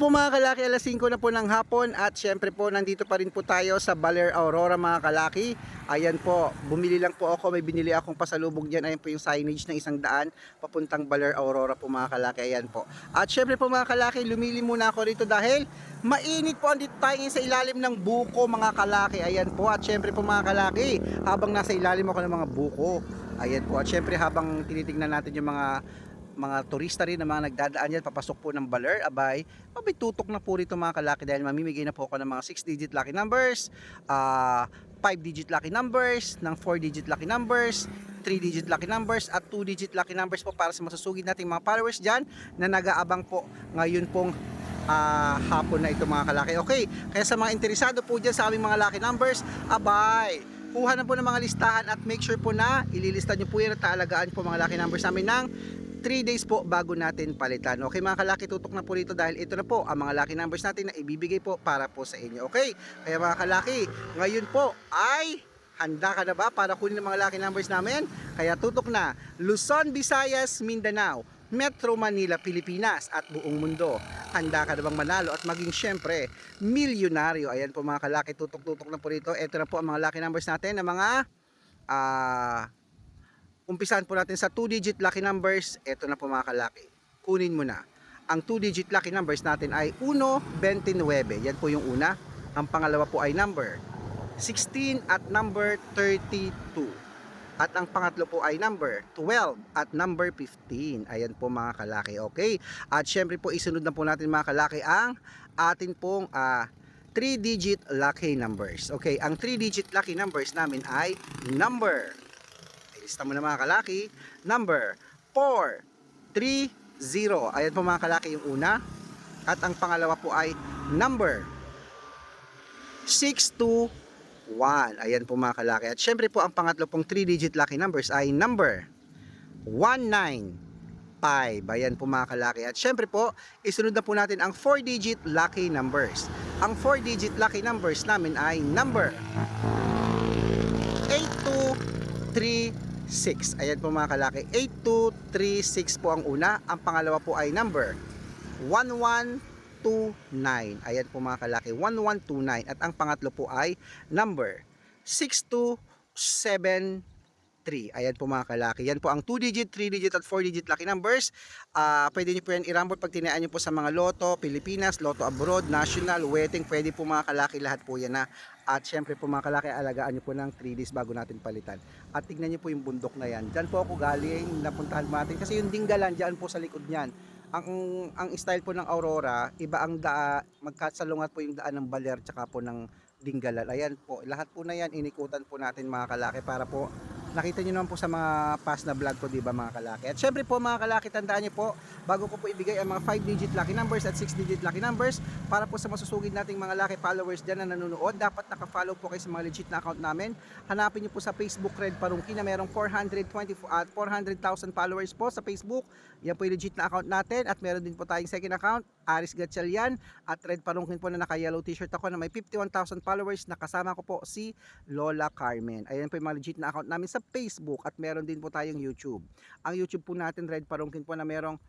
po mga kalaki, alas 5 na po ng hapon at syempre po nandito pa rin po tayo sa Baler Aurora mga kalaki. Ayan po, bumili lang po ako, may binili akong pasalubog dyan. Ayan po yung signage ng isang daan papuntang Baler Aurora po mga kalaki. Ayan po. At syempre po mga kalaki, lumili muna ako rito dahil mainit po andito tayo sa ilalim ng buko mga kalaki. Ayan po at syempre po mga kalaki, habang nasa ilalim ako ng mga buko. Ayan po at syempre habang tinitingnan natin yung mga mga turista rin na mga nagdadaan yan papasok po ng Baler, abay, abay tutok na po rito mga kalaki dahil mamimigay na po ako ng mga 6 digit lucky numbers, ah 5 digit lucky numbers, ng 4 digit lucky numbers, 3 digit lucky numbers at 2 digit lucky numbers po para sa masusugid nating mga followers dyan na nag-aabang po ngayon pong ah, hapon na ito mga kalaki. Okay, kaya sa mga interesado po dyan sa aming mga lucky numbers, abay, kuha na po ng mga listahan at make sure po na ililista nyo po yan at taalagaan po mga lucky numbers namin ng 3 days po bago natin palitan. Okay mga kalaki, tutok na po rito dahil ito na po ang mga lucky numbers natin na ibibigay po para po sa inyo. Okay? Kaya mga kalaki, ngayon po ay handa ka na ba para kunin ang mga lucky numbers namin? Kaya tutok na Luzon, Visayas, Mindanao, Metro Manila, Pilipinas at buong mundo. Handa ka na bang manalo at maging syempre milyonaryo? Ayan po mga kalaki, tutok-tutok na po rito. Ito na po ang mga lucky numbers natin na mga ah umpisahan po natin sa 2-digit lucky numbers. Ito na po mga kalaki. Kunin mo na. Ang 2-digit lucky numbers natin ay 129. Yan po yung una. Ang pangalawa po ay number 16 at number 32. At ang pangatlo po ay number 12 at number 15. Ayan po mga kalaki. Okay? At syempre po isunod na po natin mga kalaki ang atin pong ah 3-digit lucky numbers. Okay, ang 3-digit lucky numbers namin ay number Ilista mo na mga kalaki. Number 430. Ayan po mga kalaki yung una. At ang pangalawa po ay number 621. Ayan po mga kalaki. At syempre po ang pangatlo pong 3-digit lucky numbers ay number 195. Ayan po mga kalaki. At syempre po, isunod na po natin ang 4-digit lucky numbers. Ang 4-digit lucky numbers namin ay number 8236. Ayan po mga kalaki. 8236 po ang una. Ang pangalawa po ay number 1129. Ayan po mga kalaki. 1129. At ang pangatlo po ay number 6273. Ayan po mga kalaki. Yan po ang 2-digit, 3-digit at 4-digit lucky numbers. Ah, pwede nyo po yan irambot pag tinayaan nyo po sa mga loto, Pilipinas, loto abroad, national, wedding. Pwede po mga kalaki lahat po yan na. At syempre po mga kalaki, alagaan nyo po ng 3 days bago natin palitan. At tignan nyo po yung bundok na yan. Diyan po ako galing, napuntahan natin. Kasi yung dinggalan, dyan po sa likod niyan. Ang, ang style po ng Aurora, iba ang daa, magkasalungat po yung daan ng Baler tsaka po ng Dinggalan. Ayan po, lahat po na yan, inikutan po natin mga kalaki para po nakita nyo naman po sa mga past na vlog ko, di ba mga kalaki? At syempre po mga kalaki, tandaan nyo po, bago ko po ibigay ang mga 5-digit lucky numbers at 6-digit lucky numbers, para po sa masusugid nating mga lucky followers dyan na nanonood, dapat nakafollow po kayo sa mga legit na account namin. Hanapin nyo po sa Facebook Red Parungki na merong 420 at 400,000 followers po sa Facebook. Yan po yung legit na account natin at meron din po tayong second account, Aris Gatchalian at Red Parungkin po na naka-yellow t-shirt ako na may 51,000 followers. Nakasama ko po si Lola Carmen. Ayan po yung mga legit na account namin sa Facebook at meron din po tayong YouTube. Ang YouTube po natin, Red Parungkin po na merong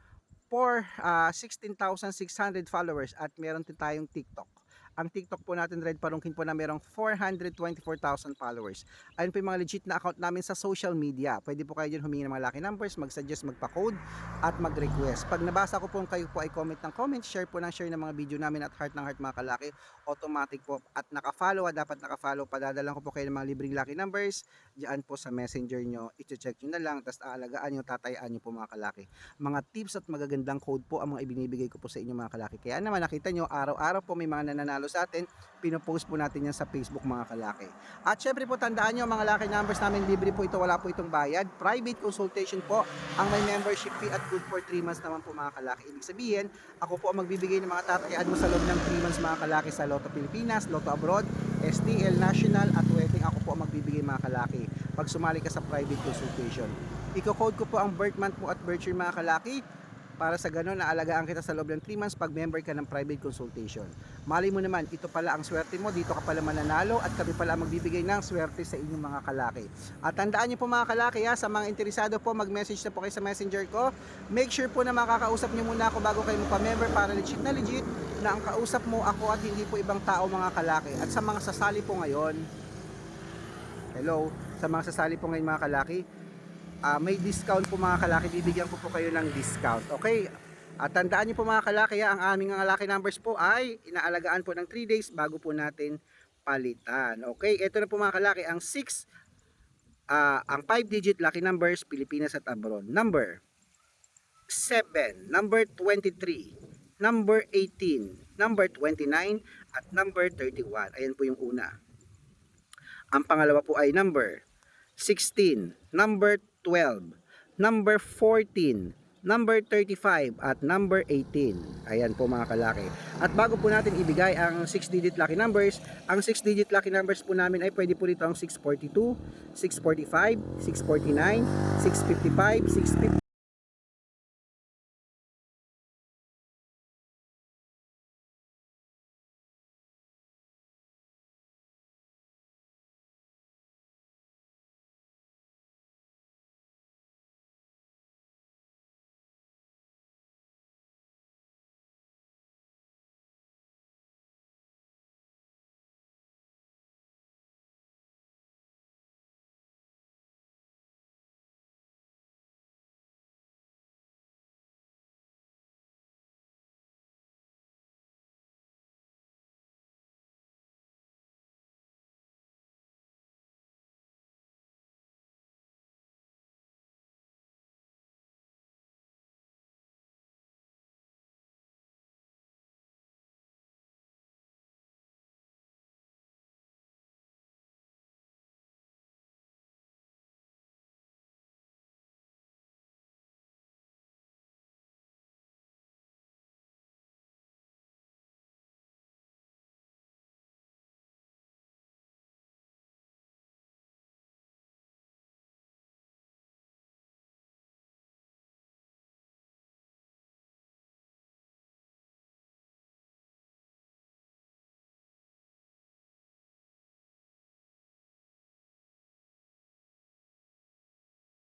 4, ah, 16,600 followers at meron din tayong TikTok. Ang TikTok po natin, Red Parungkin po na merong 424,000 followers. Ayun po yung mga legit na account namin sa social media. Pwede po kayo dyan humingi ng mga lucky numbers, mag-suggest, magpa-code, at mag-request. Pag nabasa ko po kayo po ay comment ng comment, share po ng share ng mga video namin at heart ng heart mga kalaki, automatic po. At naka-follow, at dapat naka-follow, padadalan ko po kayo ng mga libreng lucky numbers, diyan po sa messenger nyo, iti-check nyo na lang, tapos aalagaan nyo, tatayaan nyo po mga kalaki. Mga tips at magagandang code po ang mga ibinibigay ko po sa inyo mga kalaki. Kaya naman nakita nyo, araw-araw po may mga nananalo sa atin, pinopost po natin yan sa Facebook mga kalaki. At syempre po tandaan nyo, mga lucky numbers namin, libre po ito, wala po itong bayad. Private consultation po, ang may membership fee at good for 3 months naman po mga kalaki. Ibig sabihin, ako po ang magbibigay ng mga tatayaan mo sa loob ng 3 months mga kalaki sa Lotto Pilipinas, Lotto Abroad, STL National at Wedding. Ako po ang magbibigay mga kalaki pag sumali ka sa private consultation. Iko-code ko po ang birth month mo at birth year mga kalaki para sa ganun naalagaan kita sa loob ng 3 months pag member ka ng private consultation. Mali mo naman, ito pala ang swerte mo, dito ka pala mananalo at kami pala ang magbibigay ng swerte sa inyong mga kalaki. At tandaan niyo po mga kalaki ha, sa mga interesado po, mag-message na po kayo sa messenger ko. Make sure po na makakausap niyo muna ako bago kayo magpa-member para legit na legit na ang kausap mo ako at hindi po ibang tao mga kalaki. At sa mga sasali po ngayon, hello, sa mga sasali po ngayon mga kalaki, ah, may discount po mga kalaki, bibigyan ko po kayo ng discount. Okay? At tandaan niyo po mga kalaki, ah, ang aming mga lucky numbers po ay inaalagaan po ng 3 days bago po natin palitan. Okay? Ito na po mga kalaki, ang 6 ah, ang 5 digit lucky numbers Pilipinas at abroad. Number 7, number 23, number 18, number 29 at number 31. Ayan po yung una. Ang pangalawa po ay number 16, number 12, number 14, number 35 at number 18. Ayan po mga kalaki. At bago po natin ibigay ang 6-digit lucky numbers, ang 6-digit lucky numbers po namin ay pwede po rito ang 642, 645, 649, 655,